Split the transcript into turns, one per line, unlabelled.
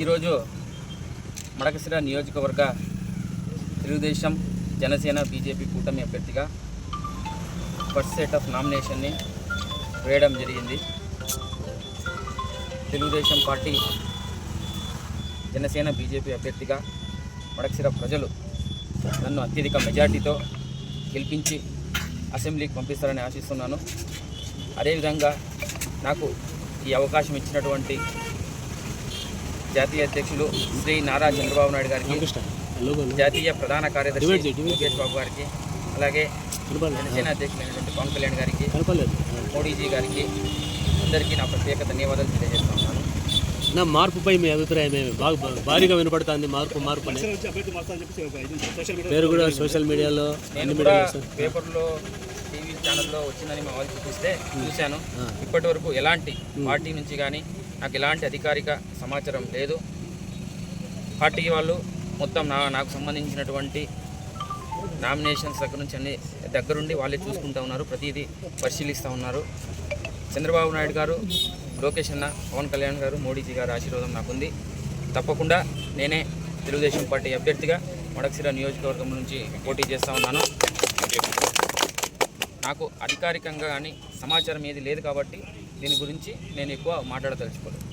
ఈరోజు మడకసిర నియోజకవర్గ తెలుగుదేశం జనసేన బీజేపీ కూటమి అభ్యర్థిగా ఫస్ట్ సెట్ ఆఫ్ నామినేషన్ని వేయడం జరిగింది. తెలుగుదేశం పార్టీ జనసేన బీజేపీ అభ్యర్థిగా మడకసిర ప్రజలు నన్ను అత్యధిక మెజార్టీతో గెలిపించి అసెంబ్లీకి పంపిస్తారని ఆశిస్తున్నాను. అదేవిధంగా నాకు ఈ అవకాశం ఇచ్చినటువంటి జాతీయ అధ్యక్షులు శ్రీ నారా చంద్రబాబు నాయుడు గారికి జాతీయ ప్రధాన కార్యదర్శి లోకేష్ బాబు గారికి అలాగే జనసేన అధ్యక్షులైనటువంటి పవన్ కళ్యాణ్ గారికి మోడీజీ గారికి అందరికీ నా ప్రత్యేక ధన్యవాదాలు తెలియజేస్తున్నాను.
నా మార్పుపై మీ అభిప్రాయం ఏమి? బాగా భారీగా వినపడుతుంది మార్పు మార్పు పేరు కూడా సోషల్ మీడియాలో.
పేపర్లో టీవీ ఛానల్లో వచ్చిందని మా వాళ్ళు చూపిస్తే చూశాను. ఇప్పటి వరకు ఎలాంటి పార్టీ నుంచి కానీ నాకు ఎలాంటి అధికారిక సమాచారం లేదు. పార్టీ వాళ్ళు మొత్తం నా నాకు సంబంధించినటువంటి నామినేషన్స్ దగ్గర నుంచి అన్ని దగ్గరుండి వాళ్ళే చూసుకుంటూ ఉన్నారు ప్రతిదీ పరిశీలిస్తూ ఉన్నారు. చంద్రబాబు నాయుడు గారు లోకేష్ అన్న పవన్ కళ్యాణ్ గారు మోడీజీ గారు ఆశీర్వాదం నాకుంది. తప్పకుండా నేనే తెలుగుదేశం పార్టీ అభ్యర్థిగా మడక్సిర నియోజకవర్గం నుంచి పోటీ చేస్తూ ఉన్నాను. నాకు అధికారికంగా కానీ సమాచారం ఏది లేదు కాబట్టి దీని గురించి నేను ఎక్కువ మాట్లాడదలుచుకోలేదు.